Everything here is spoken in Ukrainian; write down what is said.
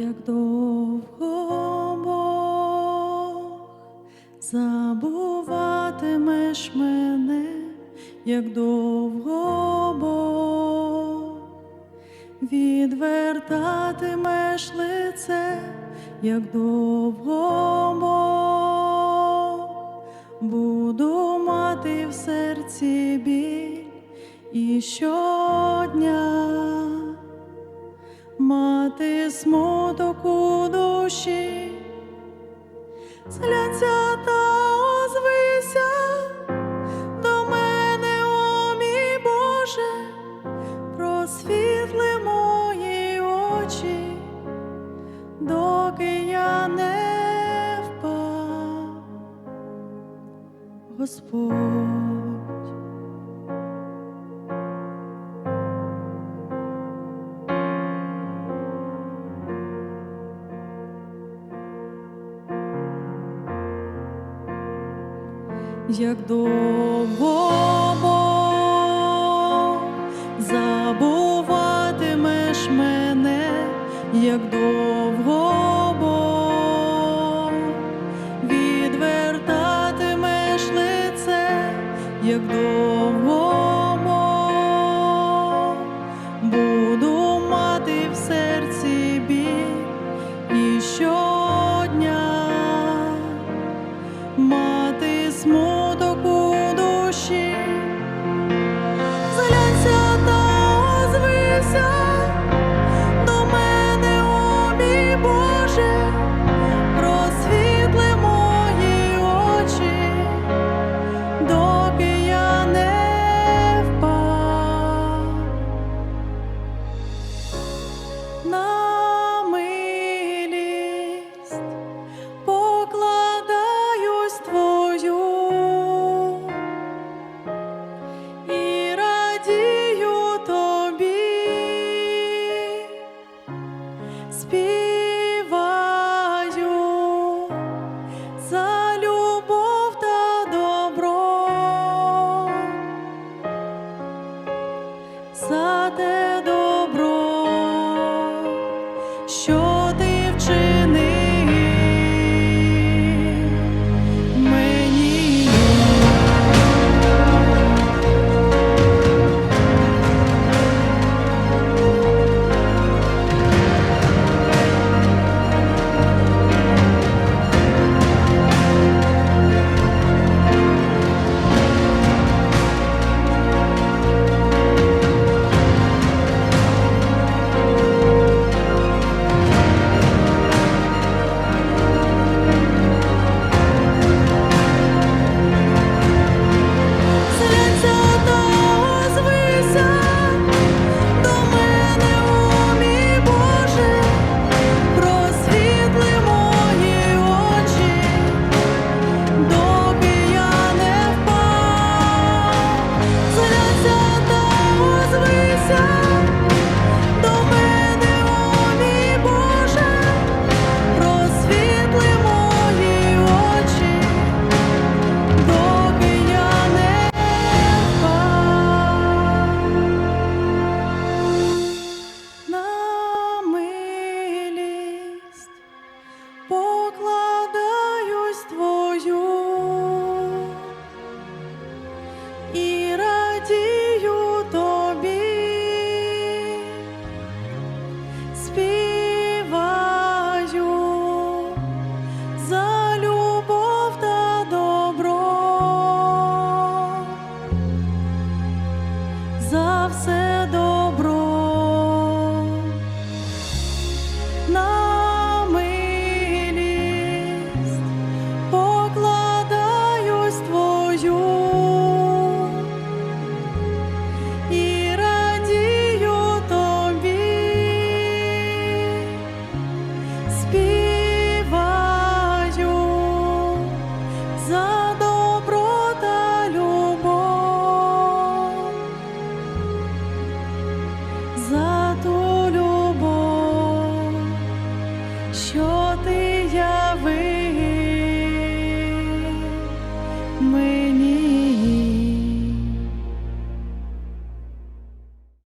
як довго Бог забуватимеш мене, як довго Бог відвертатимеш лице, як довго Бог буду мати в серці біль і щодня мати смуток у душі, зглянься та озвися до мене, о мій Боже, просвітли мої очі, доки я не впав, Господь. як довго забуватимеш мене, як довго відвертатимеш лице, як довго. 死。